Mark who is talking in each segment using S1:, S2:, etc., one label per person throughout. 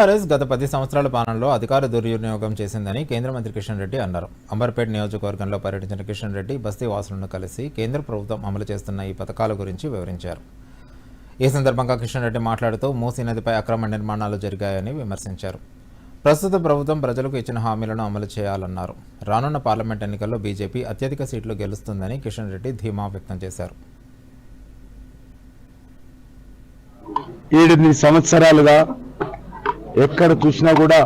S1: TRS గత పది సంవత్సరాల పాలనలో అధికార దుర్వినియోగం చేసిందని కేంద్ర మంత్రి కిషన్ రెడ్డి అన్నారు. అంబర్పేట్ నియోజకవర్గంలో పర్యటించిన కిషన్ రెడ్డి బస్తీ వాసులను కలిసి కేంద్ర ప్రభుత్వం అమలు చేస్తున్న ఈ పథకాల గురించి వివరించారు. ఈ సందర్భంగా కిషన్ రెడ్డి మాట్లాడుతూ మూసీ నదిపై అక్రమ నిర్మాణాలు జరిగాయని విమర్శించారు. ప్రస్తుత ప్రభుత్వం ప్రజలకు ఇచ్చిన హామీలను అమలు చేయాలన్నారు. రానున్న పార్లమెంట్ ఎన్నికల్లో బీజేపీ అత్యధిక సీట్లు గెలుస్తుందని కిషన్ రెడ్డి ధీమా వ్యక్తం చేశారు.
S2: ఏడెనిమిది సంవత్సరాలుగా ఎక్కడ చూసినా కూడా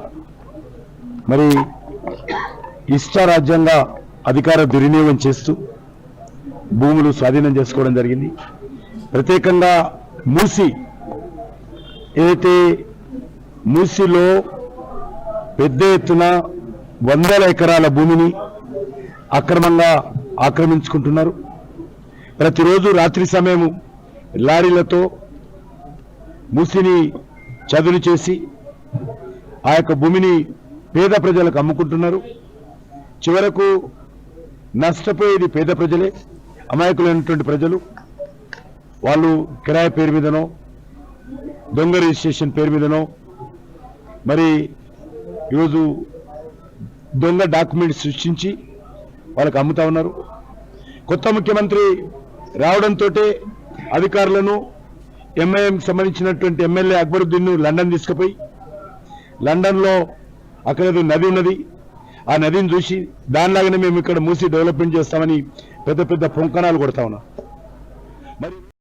S2: మరి ఇష్టారాజ్యంగా అధికార దుర్వినియోగం చేస్తూ భూములు స్వాధీనం చేసుకోవడం జరిగింది. ప్రత్యేకంగా మూసి ఏదైతే మూసిలో పెద్ద ఎత్తున వందల ఎకరాల భూమిని అక్రమంగా ఆక్రమించుకుంటున్నారు. ప్రతిరోజు రాత్రి సమయము లారీలతో మూసిని చదును చేసి ఆ యొక్క భూమిని పేద ప్రజలకు అమ్ముకుంటున్నారు. చివరకు నష్టపోయేది పేద ప్రజలే అమాయకులైనటువంటి ప్రజలు. వాళ్ళు కిరాయి పేరు మీదనో దొంగ రిజిస్ట్రేషన్ పేరు మీదనో మరి ఈరోజు దొంగ డాక్యుమెంట్స్ సృష్టించి వాళ్ళకి అమ్ముతా ఉన్నారు. కొత్త ముఖ్యమంత్రి రావడంతో అధికారులను ఎంఐఎం సంబంధించినటువంటి ఎమ్మెల్యే అక్బరుద్దీన్ను లండన్ తీసుకుపోయి లండన్లో అక్కడ నది ఉన్నది. ఆ నదిని చూసి దానిలాగానే మేము ఇక్కడ మూసి డెవలప్మెంట్ చేస్తామని పెద్ద పెద్ద పొంకణాలు కొడతా ఉన్నాం. మరి